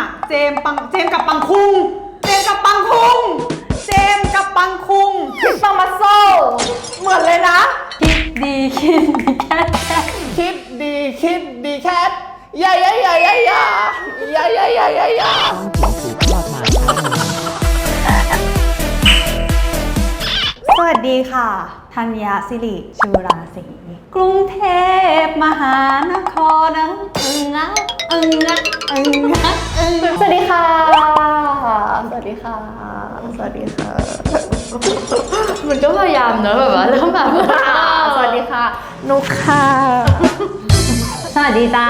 อะ เจมส์ปังเจมส์กับปังคุง เจมส์กับปังคุง เจมส์กับปังคุง คิดปังมาโซเหมือนเลยนะ คิดดีคิดดีแค่แค่คิดดีคิดดีแคทยายายายายายายายายายาสวัสดีค่ะ ธัญญาสิริชูราศรีกรุงเทพมหานครนะอึงนะอึงนะอึงนะอึงสวัสดีค่ะ สวัสดีค่ะ สวัสดีค่ะ มันก็พยายามเนอะแบบว่าแล้วแบบสวัสดีค่ะ นุกค่ะ สวัสดีจ้า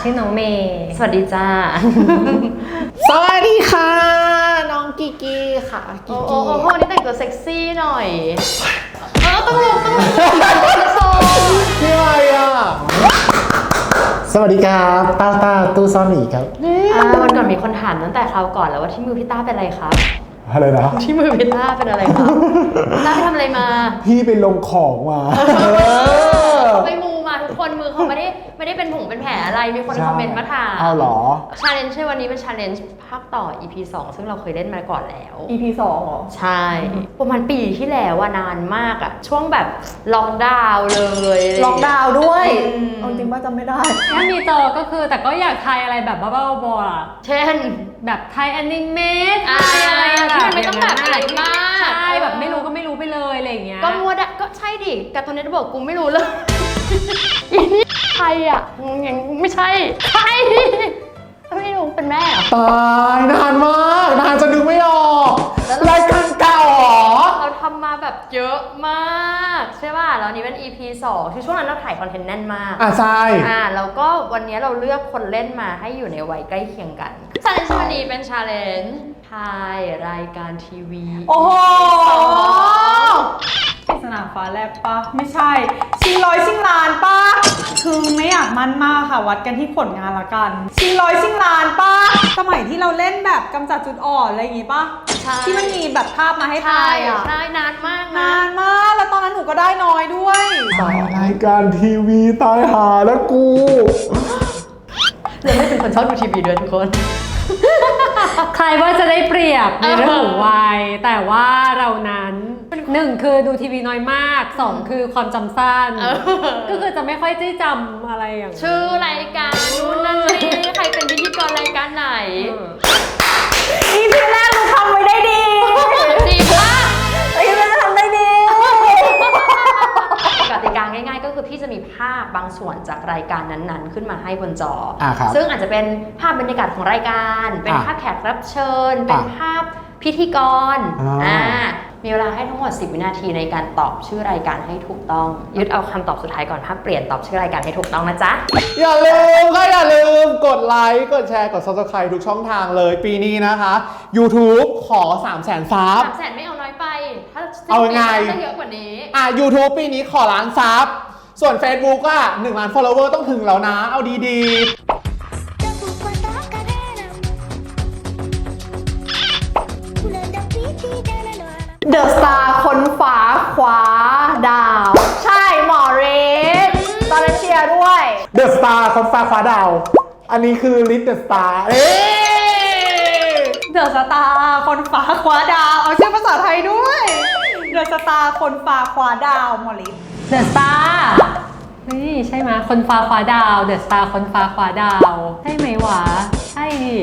ชื่อน้องเมย์ สวัสดีจ้า สวัสดีค่ะ น้องกิกิค่ะ กิโอ้กิโอ้โหวันนี้แต่งตัวเซ็กซี่หน่อย เออต้องลงต้องลงต้องโชว์พี่อะไรอะ สวัสดีครับต้าต้าตู้ซ่อนหมีครับอ่าวันก่อนมีคนถามตั้งแต่คราวก่อนแล้วว่าที่มือพี่ต้าเป็นอะไรครับ อะไรนะที่มือพี่ต้าเป็นอะไรครับต้าไปทำอะไรมา พี่ไปลงของมาเขาไปมูมาทุก คนมือเขาไม่ได้ไม่ได้เป็นผงเป็นแผลอะไร มีคนคอมเมนต์มาถามเอาเหรอ ชาเลนจ์ในวันนี้เป็นชาเลนจ์ภาคต่อ EP 2 ซึ่งเราเคยเล่นมาก่อนแล้ว EP สองเหรอ ใช่ ประมาณปีที่แล้วว่านานมากอะช่วงแบบล็อกดาวน์เลยะไรย่งเงี้ยล็อกดาวน์ด้วยอืม เอาจริงว่าจำไม่ได้ ถ้ามีจอก็คือแต่ก็อยากทายอะไรแบบบ้าๆบอๆอะเช่น แบบไทยแอนิเมตอ่าไทยอะไรอะที่มันไม่ต้องแบบอะไรมาก ใช่แบบไม่รู้ก็ไม่รู้ไปเลยอะไรอย่างเงี้ยก็มัวดะ ก็ใช่ดิการ์ตูนเน็ตบอกกูไม่รู้เลยอีนี่ใครอะยังไม่ใช่ใครไม่รู้เป็นแม่เหรอตายนานมากนานจะนึกไม่ออกแล้วเรารายการเก่าเหรอเราทำมาแบบเยอะมากใช่ป่ะแล้วอันนี้เป็น EP 2คือช่วงนั้นเราถ่ายคอนเทนต์แน่นมากอะใช่อ่าแล้วก็วันนี้เราเลือกคนเล่นมาให้อยู่ในวัยใกล้เคียงกันชาเลนจ์วันนี้เป็นชาเลนจ์ถ่ายรายการทีวี โอ้โห ปริศนาฟ้าแลบปะไม่ใช่ ชิงร้อยชิงล้านปะคือไม่อยากมั่นมากค่ะ วัดกันที่ผลงานละกัน ชิงร้อยชิงล้านปะสมัยที่เราเล่นแบบกำจัดจุดอ่อนอะไรอย่างงี้ปะใช่ ที่มันมีแบบภาพมาให้ใช่ทายอะใช่นานมากนะ นานมากแล้วตอนนั้นหนูก็ได้น้อยด้วยรายการทีวีตายหาแล้วกูเลยไม่เป็นคนชอบดูทีวีด้วยทุกคน ใครว่าจะได้เปรียบในเรื่องของวัยแต่ว่าเรานั้นหนึ่งคือดูทีวีน้อยมากสองคือความจำสั้นเออก็คือจะไม่ค่อยได้จำอะไรอย่างชื่อรายการนู่นนั่นนี่ใครเป็นพิธีกรรายการไหน อีพีแรกหนูทำไว้ได้ดีดีมา ง่ายๆ ก็คือพี่จะมีภาพบางส่วนจากรายการนั้นๆ ขึ้นมาให้บนจอออะครับ ซึ่งอาจจะเป็นภาพบรรยากาศของรายการ เป็นอะภาพแขกรับเชิญ เป็นอะภาพพิธีกรอ่ามีเวลาให้ทั้งหมด 10 วินาทีในการตอบชื่อรายการให้ถูกต้อง ยึดเอาคำตอบสุดท้ายก่อนถ้าเปลี่ยนตอบชื่อรายการให้ถูกต้องนะจ๊ะ อย่าลืมก็อย่าลืมกดไลค์ กดแชร์ กด subscribe ทุกช่องทางเลย ปีนี้นะคะ YouTube ขอ 3 0 0 0 0 0ซับ สามแสนไม่เอาน้อยไปถ้าสิบ เอาปีไง ต้องเยอะกว่านี้ อะ YouTube ปีนี้ขอล้านซับ ส่วน Facebook ก็1ล้าน follower ต้องถึงแล้วนะ เอาดี Tepuk patah kadang Bulan tapi tidak lalu เดอะสตาร์คนฟ้าคว้าดาว ใช่หมอเรสตอนนั้นเชียร์ด้วย ๆ The Star คนฟ้าคว้าดาว อันนี้คือลิ t The Star เอ๊ะเดอะสตาร์คนฟ้าคว้าดาว เอาชื่อภาษาไทยด้วย เดอะสตาร์คนฟ้าคว้าดาวหมอลิฟเดอะสตาร์นี่ใช่ไหมยคนฟ้าคว้าดาวเดอะสตาร์คนฟ้าคว้าดาว ใช่ไหมวะ ใช่ดิ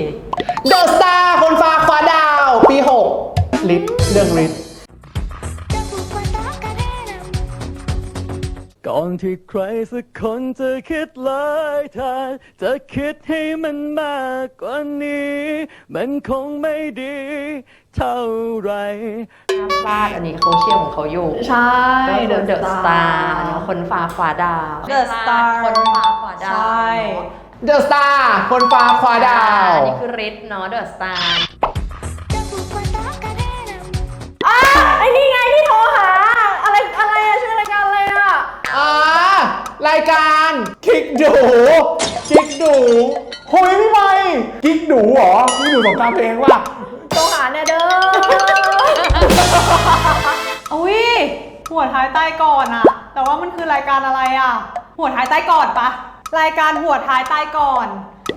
The Star คนฟ้าคว้าดาว ปี 6 ลิ t เรื่องลิ t Tepuk patah kadang ก่อนที่ใครสักคนจะคิดเลยเธอจะคิดให้มันมากกว่านี้ มันคงไม่ดี เท่าไหรห้ามพลาดอันนี้เขาเชียร์ของเขาอยู่ใช่ก็คือเดอะสตาร์เนาะคนฟ้าขวาดาว The Star คนฟ้าขวาดาวใช่ เนาะ The Star คนฟ้าคว้าดาว อันนี้คือริทเนาะเดอะสตาร์ Tepuk patah kadang อะไอ้นี่ไงที่โทรหา อะไรอะไรอะชื่อรายการอะไรอะอ่ารายการคิกดูคิกดูโฮ้ยพี่ไม่คิกดูเหรอพี่ดูสงครามเพลงว่ะ โทรหาเนี่ยเด้ออุ้ยหัวท้ายใต้ก่อนอะแต่ว่ามันคือรายการอะไรอะหัวท้ายใต้ก่อนปะรายการหัวท้ายใต้ก่อน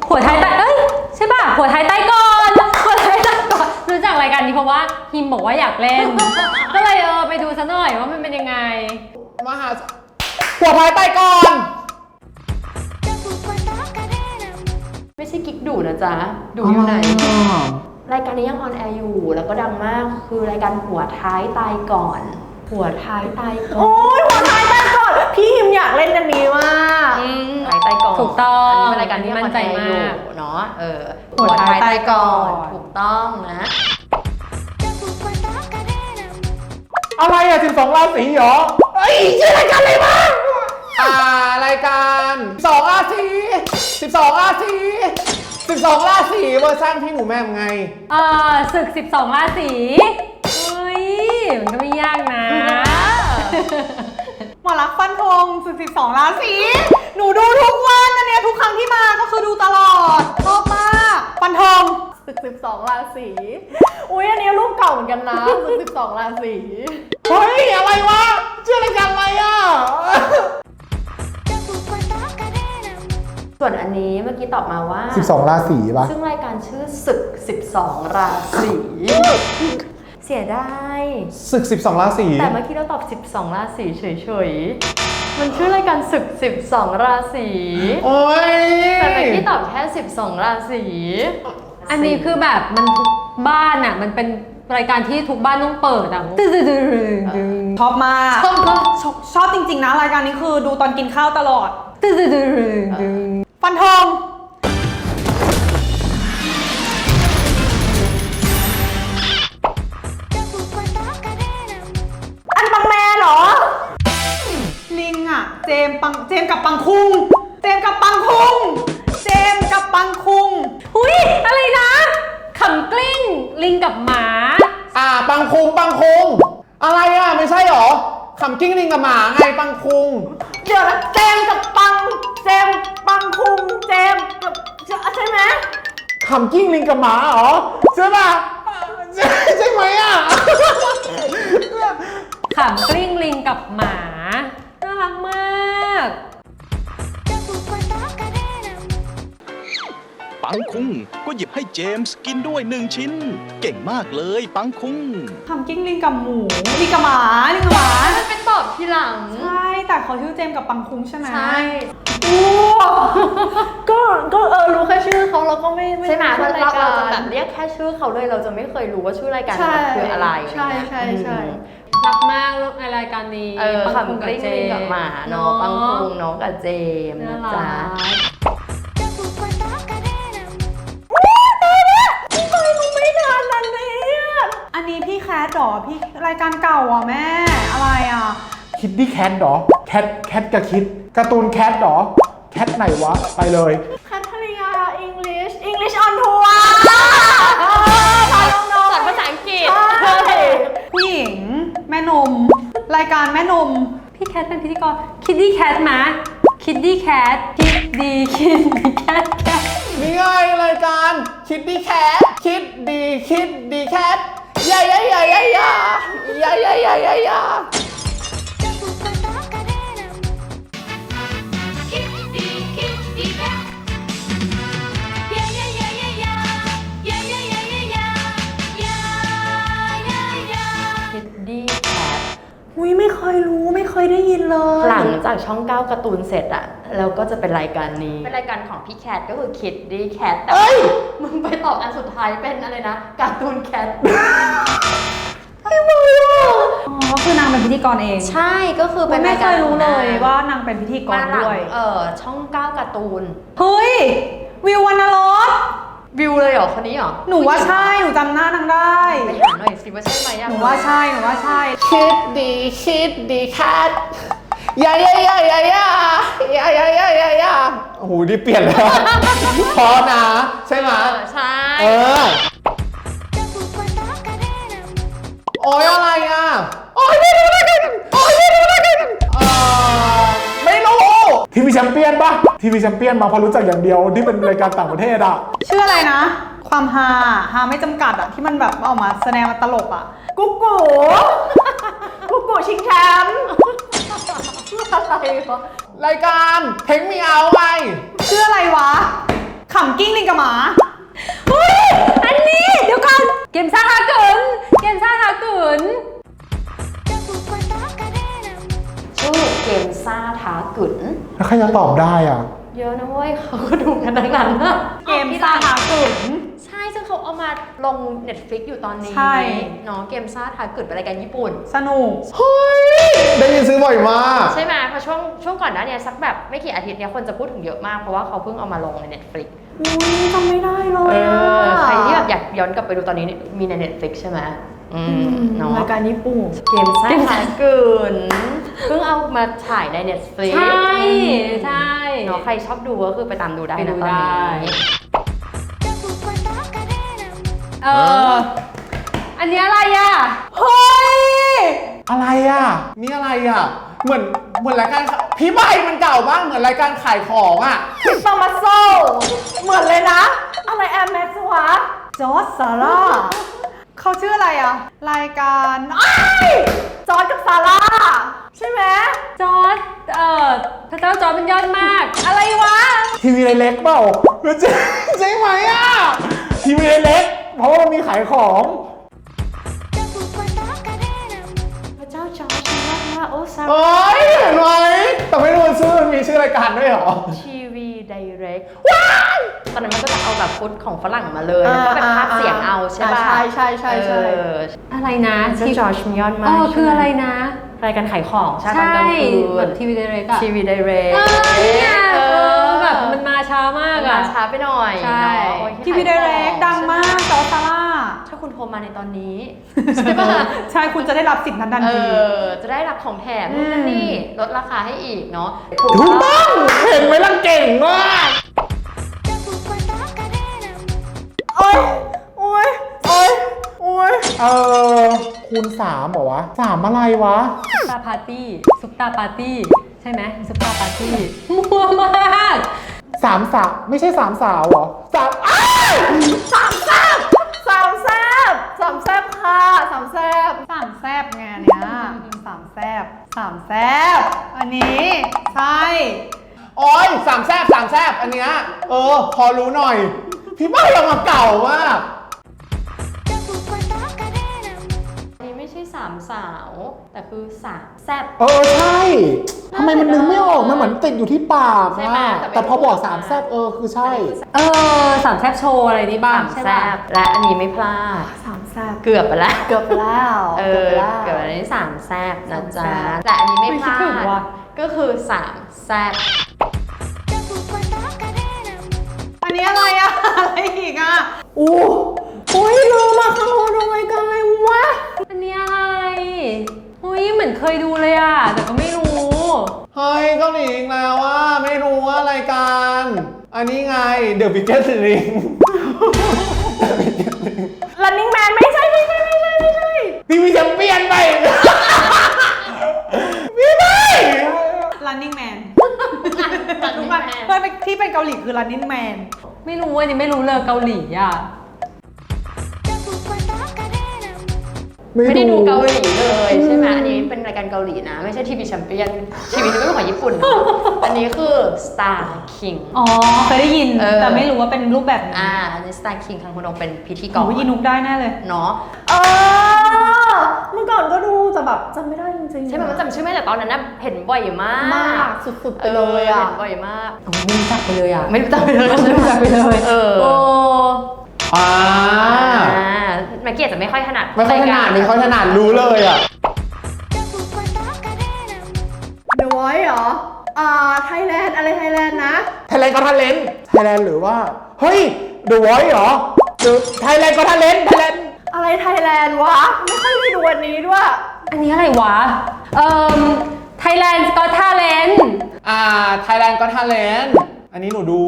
หัวไทยใต้เอ้ยใช่ป่ะหัวไทยใต้ก่ราะว่าฮิมบอกว่าอยากเล่น ก็เลยเออไปดูซะหน่อยว่ามันเป็นยังไง มหาหัวพายใต้ก่อน Tapu Patakaranam ไม่ใช่กิ๊กดูนะจ๊ะ ดูอยู่ไหน รายการนี้ยังออนแอร์อยู่ แล้วก็ดังมากคือรายการหัวท้ายตายก่อน หัวท้ายตายก่อนโอ้ยหัวท้ายตายก่อน พี่ฮิมอยากเล่นอันนี้มากอืมหายตายก่อนถูกต้องนนี้เป็นรายการที่ยังออนแอร์อยู่มั่นใจมากเนาะเออหัวท้ายตายก่อนถูกต้องนะ Tapu Patakaranam อะไรอะ12ราศีเหรอเอ้ยชื่อรายการอะไรวะอ่ารายการ12ราศี12ราศี 12ราศีเวอร์ชันพี่หนูแม่มไง เออศึก 12ราศีเฮ้ย มันก็ไม่ยากนะ หมอรักฟันธงสุดสิบสองราศีหนูดูทุกวันอันเนี้ยทุกครั้งที่มาก็คือดูตลอดชอบมากฟันธงศึกสิบสองราศีอุ้ยอันนี้รูปเก่าเหมือนกันนะศึกสิบสองราศีเฮ้ย อะไรวะชื่อรายการอะไรอะ ส่วนอันนี้เมื่อกี้ตอบมาว่า 12 ราศีปะซึ่งรายการชื่อศึก 12 ราศีเสียดายศึก 12 ราศีแต่เมื่อกี้เราตอบ 12 ราศีเฉยๆ มันชื่อรายการศึก 12 ราศีโอ้ยแต่เมื่อกี้ตอบแค่ 12 ราศีอันนี้คือแบบมันทุกบ้านอะ มันเป็นรายการที่ทุกบ้านต้องเปิดอะตึ๊ดตึ๊ดตึ๊ดตึ๊ดตึ๊ดชอบมากชอบมากชอบชอบจริงๆนะ รายการนี้คือดูตอนกินข้าวตลอดตึ๊ดตึ๊ดตึ๊ดตึ๊ดตึ๊ด ฟันธง Tapu Patakaranam อันบังแมนเหรอ ลิงอะเจมส์ปังเจมส์กับปังคุง เจมส์กับปังคุง เจมส์กับปังคุง อุ้ยอะไรนะขำกลิ้ง ลิงกับหมา อ่าปังคุงปังคุง อะไรอะ ไม่ใช่หรอขำกิ้งลิงกับหมาไงปังคุง เดี๋ยวนะเจมส์กับปังเจมส์ปังคุงเจมส์กับใช่ไหมขำกิ้งลิงกับหมาเหรอใช่ป่ะใช่ใช่ไหมอะ ขำกลิ้งลิงกับหมา น่ารักมาก Tapu Patakaranam ปังคุงก็หยิบให้เจมส์กินด้วยหนึ่งชิ้น เก่งมากเลยปังคุง ทำกิ้งลิงกับหมูลิงกับหมาลิงกับหมามันเป็นตอบ ทีหลัง ใช่ แต่เขาชื่อเจมส์กับปังคุงใช่ไหมใช่ก็ก็เออรู้แค่ชื่อเขาเราก็ไม่ใช่ไหมรู้เราชื่อเรายกจะแบบเรียกแค่ชื่อเขาเลยเราจะไม่เคยรู้ว่าชื่อรายการใช่มันคืออะไรใช่ใช่ใช่รักมากลูกในรายการนี้เออปังคุงขำกลิ้งเจลิงกับหมาเนาะปังคุงเนาะกับเจมส์น่านะรัจ๊ะก Tapu Patakaranam ไม่นานนั้นเลยอะอันนี้พี่แคทเหรอพี่รายการเก่าอะแม่ อะไรอะ คิดดี้แคทเหรอแคทแคทกับคิดการ์ตูนแคทเหรอแคทไหนวะ ไปเลยแคทริยา English English on tour พาน้องสอนภาษาอังกฤษๆใช่ผู้หญิง แม่นม รายการแม่นม พี่แคทเป็นพิธีกรคิดดี้แคทมาคิดดี้แคทคิดดีคิดดีแคทแคทนี่ไงรายการคิดดี้แคทคิดดีคิดดีแคทยายายายายายายายายายา อุ้ยไม่เคยรู้ไม่เคยได้ยินเลย หลังจากช่องเก้าการ์ตูนเสร็จอะแล้วก็จะเป็นรายการนี้ เป็นรายการของพี่แคทก็คือคิดดี้แคทแต่ว่ามึงไปตอบอันสุดท้ายเป็นอะไรนะการ์ตูนแคทอ๋อก็คือนางเป็นพิธีกรเองใช่ก็คือเป็นไม่รายเคการยรู้เลยของนางว่านางเป็นพิธีกรมาหลังด้วย เออช่องเก้าการ์ตูน เฮ้ย วิววรรณรส วิวเลยเหรอคนนี้เหรอหนูว่าใช่หนูจำหน้านางได้ไปหาหน่อยสิว่าใช่ไหมอะหนูว่าใช่หนูว่าใช่คิดดีคิดดีแคทยายายายายายายายายายาโอ้โหนี่เปลี่ยนแล้วพอนะ ใช่ไหมเออใช่เออ Tapu Patakaranam โอ้ยอะไรอะโอ้ยไม่รู้อะไรกันโอ้ย ทีวีแชมเปี้ยนปะทีวีแชมเปี้ยนมาพอรู้จักอย่างเดียวที่เป็นรายการต่างประเทศอะชื่ออะไรนะ ความฮาฮาไม่จำกัดอะที่มันแบบออกมาแสดงมาตลกอะกุ๊กกูกุ๊กกูชิงแชมป์รายการเทงมีเอาไปชื่ออะไรวะขำกิ้งลิงกับหมาอุ้ยอันนี้เดี๋ยวก่อนเกมซ่าทาเกินเกมซ่าทาเกินชื่อเกมซาทาเกิด จะตอบได้อะ เยอะนะเว้ยเขาก็ดูกันทั้งนั้นนะเกมซ่าหากึ่งใช่ซึ่งเขาเอามาลง Netflix อยู่ตอนนี้ใช่ เนาะเกมซ่าทาเกิดเป็นรายการญี่ปุ่น สนุก เฮ้ย ได้ยินซื้อบ่อยมาก ใช่ไหมเพราะช่วงช่วงก่อนหน้าเนี้สักแบบไม่กี่อาทิตย์เนี้ยคนจะพูดถึงเยอะมาก เพราะว่าเขาเพิ่งเอามาลงใน Netflix อุ้ยจำไม่ได้เลเอยอะอใครที่แบบอยากย้อนกลับไปดูตอนนี้มีใน Netflix ใช่ไหมอืมเนาะรายการญี่ปุ่น เกมซ่าทาเกิน เพิ่งเอามาฉายใน Netflix ใช่ใช่เนาะใครชอบดูก็คือไปตามดูได้ไปดูนะตอนได้นี้เอออันนี้อะไรอะเฮ้ยอะไรอะนี่อะไรอะเหมือนเหมือนรายการพี่ใบมันเก่ามากเหมือนรายการขายของอะพิซซ่ามาโซเหมือนเลยนะ อะไรแอมแม็กซ์วะจอร์จซาร่าเขาชื่ออะไรอะ รายการอ้ายจอร์จกับซาร่า ใช่ไหมจอร์ดเอ่อพระเจ้าจอร์ดมันยอดมาก อะไรวะ ทีวีเล็กเปล่าใช่ใช่ไหมอะ ทีวีเล็กเพราะว่ามันมีขายของ พระเจ้าจอร์จฉันรักมากโอ้ซาเอ้ยเห็นไหมแต่ไม่รู้ชื่อมันมีชื่อรายการด้วยเหรอ ทีวีไดเรก ตอนนั้นมันก็จะเอาแบบฟุตของฝรั่งมาเลยแล้วก็เป็นภาคเสียงเอาใช่ป่ะใช่ใช่ใช่ใช่เอออะไรนะ พระเจ้าจอร์จมันยอดเอมากอคืออะไรนะ รายการขายของใช่ตอนใช่กลางคืแบนบทีวีเดเรกอะทีวีไดเรกเออเนี่ยเออแบบมันมาช้ามากมาอะช้าไปหน่อยใช่เนาะโอ้ยทีวีไดเรกดังมากจอร์จซาร่าถ้าคุณโทรมาในตอนนี้ใช่ป่ะใช่คุณจะได้รับสิทธิ์นั้นทันเอทีอจะได้รับของแถมนู่นนั่นนี่ลดราคาให้อีกเนาะถูกต้องเห็นไหมล่ะเก่งมากโอ้ยโอ้ยโอ้ยโอ้ ยเออ คูณสามเหรอวะสามอะไรวะ ซุปตาปาร์ตี้ซุปตาปาร์ตี้ใช่ไหมซุปตาปาร์ตี้มัวมากสามสาวไม่ใช่สามสาวเหรอสามอ้าวสามแซบสามแซบสามแซบค่ะสามแซบสามแซบไงอันเนี้ยสามแซบสามแซบอันนี้ใช่โอ้ยสามแซบสามแซบอันเนี้ยเออ พอรู้หน่อย พี่ใบเรามาเก่ามาก สามสาว แต่คือสามแซบ เออใช่ทำไมมันนึกไม่ออกมันเหมือนติดอยู่ที่ปากใช่ไหมอะแต่ไม่ แต่พอบอกรู้สามแซบเออคือใช่ เออสามแซบโชว์อะไรนี่บ้างสามใช่แซป่ะบและอันนี้ไม่พลาด สามแซบเกือบไปแล้ว เกือบไปแล้วเอเกือบอไปแล้วเกือบอันนี้สามแซบนะจ๊ะสามแซ่บแต่อันนี้ไม่พลาไม่คิดถึงดว่ะ ก็คือสามแซบอันนี้อะไรอะ อะไรอีกอะอู้อุ้ยลืมอะข้างโน้นดูรายการอะไรวะอั นนี้อะไรอุ้ยเหมือนเคยดูเลยอะแต่ก็ไม่รู้ เฮ้ยเกาหลีอีกแล้วว่าไม่รู้ว่ารายการ อันนี้ไง The Biggest Ring Running Man ไม่ใช่ไม่ใช่ไม่ใช่ไม่ใช่ ทีวีแชมเปี้ยนไป ไม่ได้ Running Man รู้ป่ะเพื่อนที่เป็นเกาหลีคือ Running Man ไม่รู้อันนี้ไม่รู้เลยเกาหลีอะ ไม่ได้ดูเกาหลีเลยใช่ไหมอันนี้เป็นรายการเกาหลีนะ ไม่ใช่ทีวีแชมเปี้ยนทีวีนี้ไม่เป็นของญี่ปุ่นนะอันนี้คือ Star King อ๋อเคยได้ยิน เออ แต่ไม่รู้ว่าเป็นรูปแบบไหนอ่าอันนี้ Star King ทางคุณโอเป็นพิธีกอ๋อรยินุกได้แน่เลย เนาะเออเมื่อก่อนก็ดูแต่แบบจำไม่ได้จริงๆใช่ไหมมันจำชื่อไม่ได้แต่ตอนนั้นน่ะเห็นบ่อยมากมากสุดๆไปเลยอะเห็นบ่อยมากโอ้ไม่รู้จักไปเลยอะไม่รู้จักไปเลยไม่รู้จักไปเลย เออ โอ้ อ่า อ่า แม็กกี้อาจจะไม่ค่อยถนัดไม่ค่อยถนัดไม่ค่อยถนัดรู้เลยอะ The Voice เหรอ อ่า ไทยแลนด์อะไรไทยแลนด์นะ ไทยแลนด์ก็ทันเลนไทยแลนด์หรือว่า เฮ้ย The Voice เหรอไทยแลนด์ก็ทันเลนไทยแลนด์อะไรไทยแลนด์วะ ไม่ค่อยได้ดูอันนี้ด้วย อันนี้อะไรวะ เอ่อ Thailand Got Talent อ่า ไทยแลนด์ก็ทันเลนอันนี้หนูดู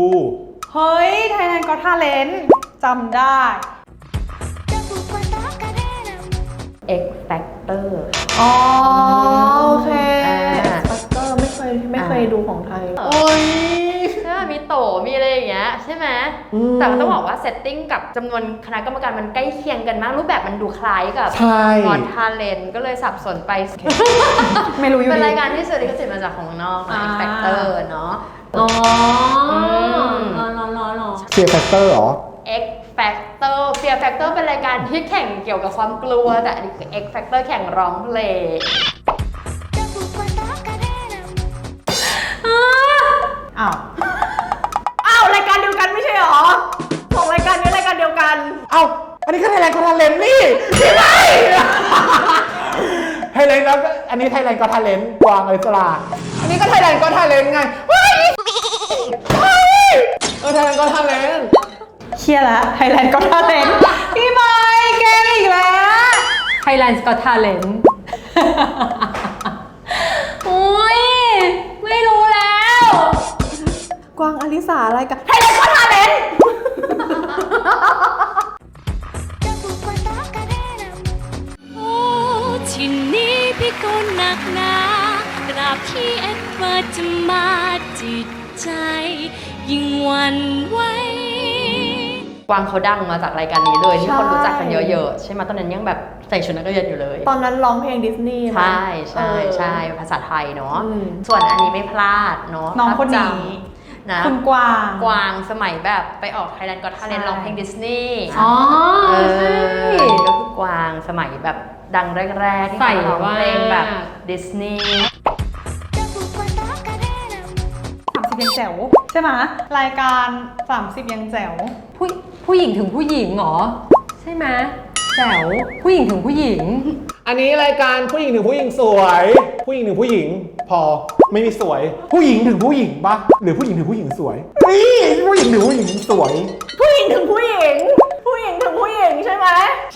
เฮ้ย ไทยแลนด์ก็ทาเลนจำได้ เอ็กแฟกเตอร์อ๋อโอเคอ่าฟัสเตอร์ไม่เคยไม่เคยดูของไทย โอ้ย ใช่ไหมมีโตมีอะไรอย่างเงี้ยใช่ไหมอืม แต่ก็ต้องบอกว่าเซตติ้งกับจำนวนคณะกรรมการมันใกล้เคียงกันมาก รูปแบบมันดูคล้ายกับใช่มอนทาเลนก็เลยสับสนไป ไม่รู้อยู่เป็นดี รายการที่ซื้อลิขสิทธิ์มาจากของเมืองนอกนะอ่าเอ็กแฟกเตอร์เนาะ อ๋อมรอรอรอรอเฟียร์แฟกเตอร์เหรอ X Factor Fear Factor เป็นรายการที่แข่งเกี่ยวกับความกลัว แต่อันนี้คือ X Factor แข่งร้องเพลงอ้าว อ้าว รายการเดียวกันไม่ใช่หรอสองรายการนี้รายการเดียวกัน เอ้าอันนี้ก็ไทยแลนด์ก็ทาเลนนี่ใช่ไหมไทยแลนด์ก็อันนี้ไทยแลนด์ก็ทาเลนกวางอริสลาอันนี้ก็ไทยแลนด์ก็ทาเลนไงเฮ้ยเฮ้ย เออไทยแลนด์ก็ทาเลน เครียดแล้วไทยแลนด์ก็ทาเลนพี่ไม้เก่งอีกแล้ว Thailand Got Talent โอ้ย ไม่รู้แล้ว กวางอลิสารายการไทยแลนด์ก็ทาเลนโอ้ที่นี้พี่ก็หนักหนากราบที่แอดเวิร์ดจะมาจิตใจ ยิ่งหวันไหว กวางเขาดังมาจากรายการนี้เลยที่คนรู้จักกันเยอะๆ ใช่ไหมตอนนั้นยังแบบใส่ชุดนักเรียนอยู่เลย ตอนนั้นร้องเพลงดิสนีย์นะใช่ใช่เออใช่ภาษาไทยเนาะอืมส่วนอันนี้ไม่พลาดเนาะน้องคนนี้ภาพจำนะคุณกวาง กวางสมัยแบบไปออกไทยแลนด์ก็ทาเลนใช่ร้องเพลงดิสนีย์อ๋อเอใช่อก็คือกวางสมัยแบบดังแรกๆที่ใส่เขาร้องเพลงแบบว่าดิสนีย์ 30 ยังแจ๋วใช่ไหมรายการ 30 ยังแจ๋วผู้ผู้หญิงถึงผู้หญิงเหรอ ใช่ไหมแจ๋วผู้หญิงถึงผู้หญิง อันนี้รายการผู้หญิงถึงผู้หญิงสวย ผู้หญิงถึงผู้หญิง พอไม่มีสวย ผู้หญิงถึงผู้หญิงปะหรือผู้หญิงถึงผู้หญิงสวยนี่ผู้หญิงถึงผู้หญิงสวย ผู้หญิงถึงผู้หญิง ผู้หญิงถึงผู้หญิงใช่ไหม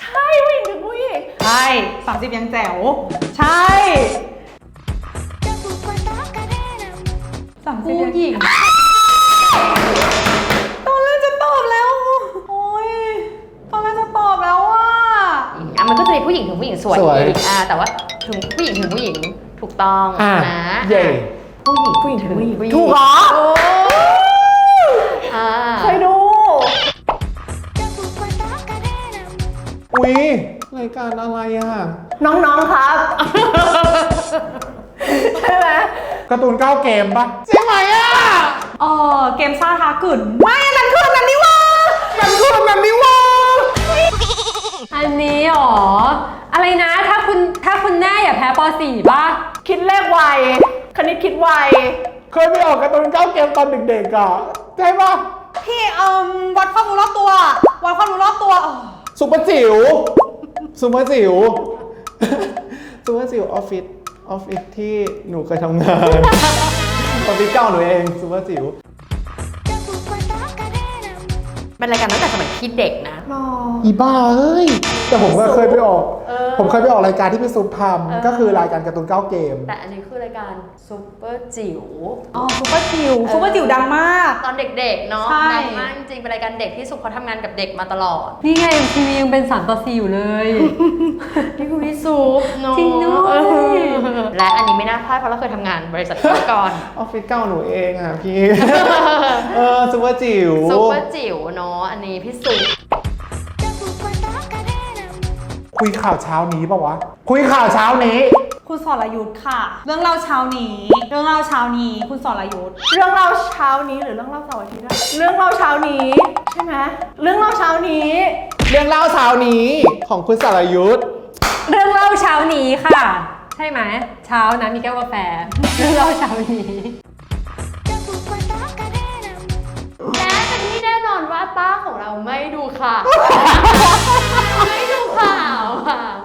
ใช่ผู้หญิงถึงผู้หญิงใช่30 ยังแจ๋วใช่ 30ผู้ยังหญิง ตอนแรกจะตอบแล้ว โอ้ยตอนแรกจะตอบแล้วว่า อะมันก็จะมีผู้หญิงถึงผู้หญิงสวยสวย อีกอะแต่ว่าถึงผู้หญิงถึงผู้หญิงถูกต้องอะนะเย่ผู้หญิงผู้หญิงถึงผู้หญิงผู้หญิงถูกเหรออ่าเคยดู อุ๊ยรายการอะไรอะน้องๆครับ ใช่ไหมการ์ตูนเก้าเกมปะใช่ไหมอะ เออเกมซ่าทากึ่นไม่อันนั้นคืออันนั้นนี่ว่ามันคือแบบนี้ว่าอันนี้หรอ อะไรนะถ้าคุณถ้าคุณแน่อย่าแพ้ป .4 ป่ะ คิดเลขไว คณิตคิดไว เคยไปออกการ์ตูนเก้าเกมตอนเด็กๆอะใช่ปะพี่เอ่มวัดความรู้รอบตัววัดความรู้รอบตัวอ๋อซุปเปอร์จิ๋วซุปเปอร์จิ๋วซุปเปอร์จิ๋วออฟฟิศออฟฟิศที่หนูเคยทำงาน ออฟฟิศเก่าหนูเองซุปเปอร์จิ๋ว เป็นรายการตั้งแต่สมัยพี่เด็กนะ อีบ้าเอ้ย แต่ผมก็เคยไปออกผมเคยไปออกรายการที่พี่ซุปทำก็คือรายการการ์ตูนเก้าเกม แต่อันนี้คือรายการซูเปอร์จิ๋ว อ๋อซุปเปอร์จิ๋วซุปเปอร์จิ๋วดังมาก ตอนเด็กๆเนาะใช่ ดังมากจริงๆเป็นรายการเด็กที่สุขเขาทำงานกับเด็กมาตลอด นี่ไงทีวียังเป็น3ต่อ4อยู่เลย นี่คือพี่ซุปเนาะจริงด้วย เออและอันนี้ไม่น่าพลาดเพราะเราเคยทำงานบริษัทมาก่อน ออฟฟิศเก่าหนูเองอะพี่ เออซุปเปอร์จิ๋ว ซุปเปอร์จิ๋วเนาะอันนี้พี่ซุป คุยข่าวเช้านี้ปะวะ คุยข่าวเช้านี้ คุณสรยุทธ์ค่ะ เรื่องเล่าเช้านี้ เรื่องเล่าเช้านี้ คุณสรยุทธ์ เรื่องเล่าเช้านี้หรือเรื่องเล่าเสาร์อาทิตย์อะเรื่องเล่าเช้านี้ใช่ไหมเรื่องเล่าเช้านี้ เรื่องเล่าเช้านี้ของคุณสรยุทธ์เรื่องเล่าเช้านี้ค่ะ ใช่ไหมเช้านะมีแก้วกาแฟ เรื่องเล่าเช้านี้ และเป็นที่แน่นอนว่าป้าของเราไม่ดูข่าวไม่ดูข่าวค่ะ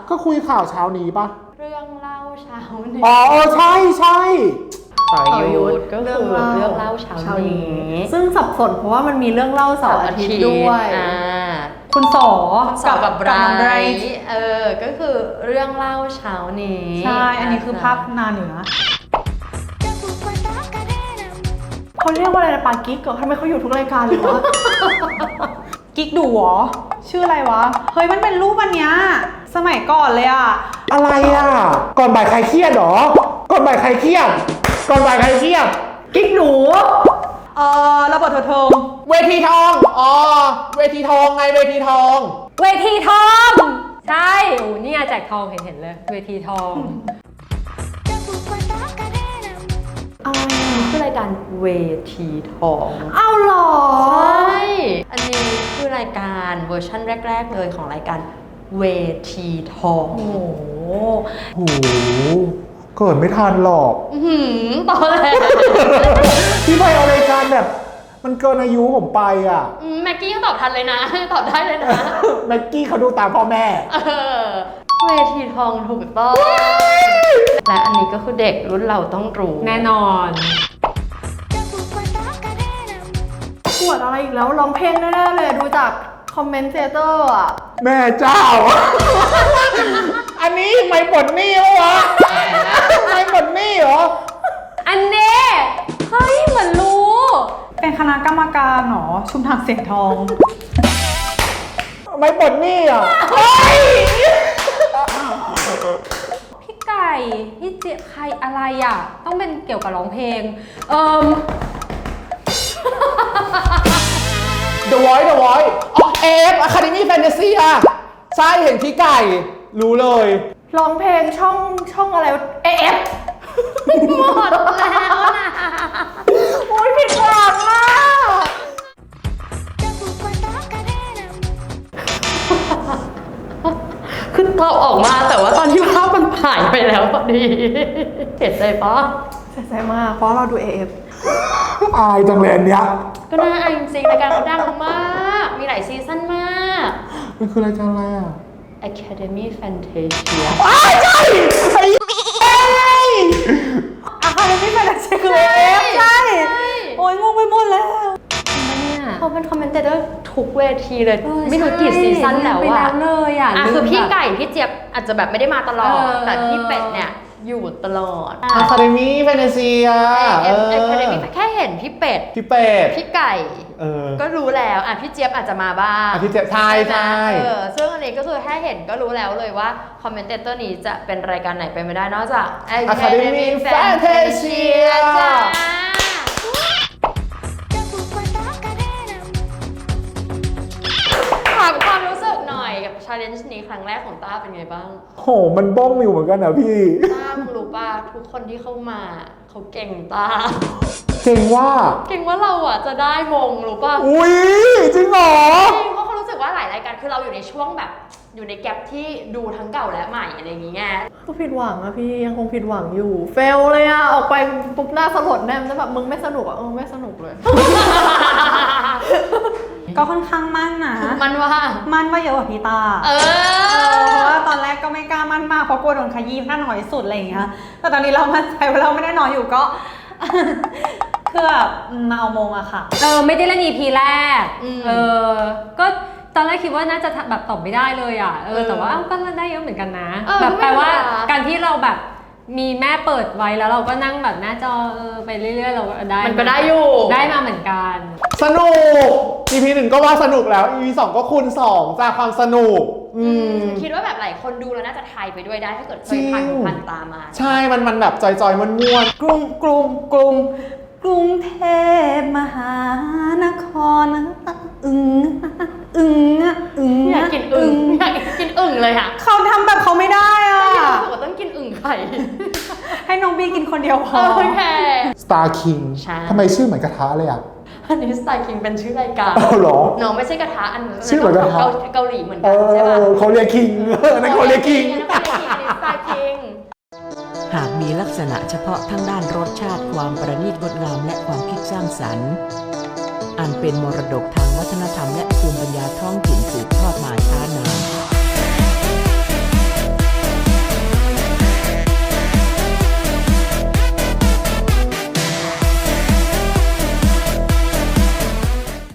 ก็คุยข่าวเช้านี้ปะเรื่องเล่าเช้านี้อ๋อเออใช่ใช่สรยุทธ์ก็คือเรื่องเล่าเช้านี้ ซึ่งสับสนเพราะว่ามันมีเรื่องเล่าเสาร์อาทิตย์ด้วยอ่าคุณสอสอบกับไบรน้องไบรท์ท์เออ ก็คือเรื่องเล่าเช้านี้ ใช่ อันนี้คือภาพนานอยู่นะเขาเรียกว่าอะไรนะปากิ๊กเหรอทำไมเขาอยู่ทุกรายการเลยวะกิ๊กดูเหรอ ชื่ออะไรวะ เฮ้ยมันเป็นรูปอันเนี้ย สมัยก่อนเลยอะอะไรอะ ก่อนบ่ายใครเครียดเหรอ ก่อนบ่ายใครเครียด ก่อนบ่ายใครเครียด กิ๊กหนู เออระเบิดเถิดเทิงเวทีทอง อ๋อ เวทีทองไงเวทีทอง เวทีทอง ใช่โอ้นี่ไงแจกทองเห็นเห็นเลย เวทีทองอะไรคือรายการเวทีทอง เอาเหรอ ใช่ อันนี้คือรายการเวอร์ชั่นแรก ๆ เลยของรายการ เวทีทอง โอ้โหโหเกิดไม่ทันหรอก อื้อหือตอนแรกพี่ไปเอารายการแบบ มันเกินอายุผมไปอะ อืมแม็กกี้ยังตอบทันเลยนะ ตอบได้เลยนะ แม็กกี้เขาดูตามพ่อแม่ เออ เวทีทองถูกต้อง และอันนี้ก็คือเด็กรุ่นเราต้องรู้ แน่นอนประกวดอะไรอีกแล้วร้องเพลงแน่ๆเลยดูจากคอมเมนเตเตอร์อะ แม่เจ้า อันนี้ไม่บทนี่วะไม่บทนี่เหรอ อันเน่เฮ้ยเหมือนรู้ เป็นคณะกรรมการเหรอ ชุมทางเสียงทอง ไม่บทนี่อะพี่ไก่พี่เจใครอะไรอะ ต้องเป็นเกี่ยวกับร้องเพลง เอิม The Voice The Voice ออ กเอฟ Academy Fantasy อะใช่เห็นพี่ไก่ รู้เลย ร้องเพลงช่องช่องอะไรเอฟหมดแล้วนะโอ้ยผิดหวังอะคือตอบออกมาแต่ว่าตอนที่ภาพมันผ่านไปแล้วพอดีเสียใจปะเสียใจมากเพราะเราดูเอฟอายจังเลยอันเนี้ยก็น่าอายจริงๆรายการเขาดังมาก มีหลายซีซั่นมาก มันคือรายการอะไรอะ Academy Fantasia อ้าวใช่ไอ้เอ้ยอาคาเดมี่แฟนตาซีคือเอฟใช่ โอ้ยงงไปหมดแล้วเนี่ยเขาเป็นคอมเมนเตอร์ทุกเวทีเลยเออไม่รู้กี่ใช่ซีซั่นแล้วไปอะแล้วเลยอะอะลืมคือพี่แบบไก่ พี่เจี๊ยบอาจจะแบบไม่ได้มาตลอดเออแต่พี่เป็ดเนี่ย อยู่ตลอด Academy Fantasy อะเอเอฟอเอคาเดมี่แค่เห็นพี่เป็ด พี่เป็ด พี่ไก่ เออ ก็รู้แล้ว อะพี่เจี๊ยบอาจจะมาบ้างอะพี่เจี๊ยบใช่ไหมใช่เออซึ่งอันนี้ก็คือแค่เห็นก็รู้แล้วเลยว่า คอมเมนเตอร์นี้จะเป็นรายการไหนไปไม่ได้นอกจาก Academy Fantasia จ้า ชาเลนจ์นี้ครั้งแรกของต้าเป็นไงบ้างโห มันบ้องอยู่เหมือนกันนะพี่ ต้ามึงรู้ป่ะทุกคนที่เข้ามาเขาเก่งต้า เก่งว่า เก่งว่าเราอะจะได้มงรู้ป่ะอุ้ยจริงเหรอ จริงเพราะเขารู้สึกว่าหลายรายการคือเราอยู่ในช่วงแบบ อยู่ในแกลบที่ดูทั้งเก่าและใหม่อะไรอย่างเงี้ยก็ผิดหวังอะพี่ยังคงผิดหวังอยู่ เฟลเลยอะออกไปปุ๊บหน้าสลดแน่มันจะแบบมึงไม่สนุกอะเออไม่สนุกเลย ก็ค่อนข้าง มั่นนะมันว่า มั่นว่าเยอะกว่าพี่ตาเอเพอราะว่าตอนแรกก็ไม่กล้ามั่นมากเพราะกลัวโดนขยี้ถ้าน้อยสุดอะไรอย่างเงี้ย แต่ตอนนี้เรามั่นใจว่าเราไม่ได้น้อยอยู่ก็ คือแบบมาเอามงอะค่ะ เออไม่ได้เล่น EP แรก อืมเออ ก็ตอนแรกคิดว่าน่าจะแบบตอบไม่ได้เลยอะ เออเออแต่ว่าเอ้าก็ได้เยอะเหมือนกันนะ เออแบบแปลว่าไม่ธรรมดาการที่เราแบบ มีแม่เปิดไว้แล้วเราก็นั่งแบบหน้าจอเออไปเรื่อยๆ เราก็ได้มันก็ได้อยู่ ได้มาเหมือนกัน สนุก EP หนึ่งก็ว่าสนุกแล้ว EP สองก็คูณสองจากความสนุก อืม คิดว่าแบบหลายคนดูแล้วน่าจะทายไปด้วยได้ถ้าเกิดเคจริยงผ่านหูผ่านตามา ใช่ มันมันแบบจอยๆมันม่วนกรุงกรุงกรุงกรุงเทพมหานครอึงอึงอึงอยากกินอึ่งอยากกินอึ่งเลยค่ะเขาทำแบบเขาไม่ได้อะรู้สึกว่าต้องกินอึ่งไข่ ให้น้องบีกินคนเดียวพอ โอเค Star King ใช่ ทำไมชื่อเหมือนกระทะเลยอะ อันนี้สไตล์คิงเป็นชื่อรายการ เอาเหรอ น้องไม่ใช่กระทะอันชื่อเหมือนกระทะ เกาเกาหลีเหมือนเอกันใช่ปะอเขาเรียกคิงนั่นเขาเรียกคิง อันนั้นเขาเรียกคิงอันนี้สไตล์คิง หากมีลักษณะเฉพาะทั้งด้านรสชาติความประณีตงดงามและความคิดสร้างสรรค์ อันเป็นมรดกทางวัฒนธรรมและภูมิปัญญาท้องถิ่นสืบทอดมา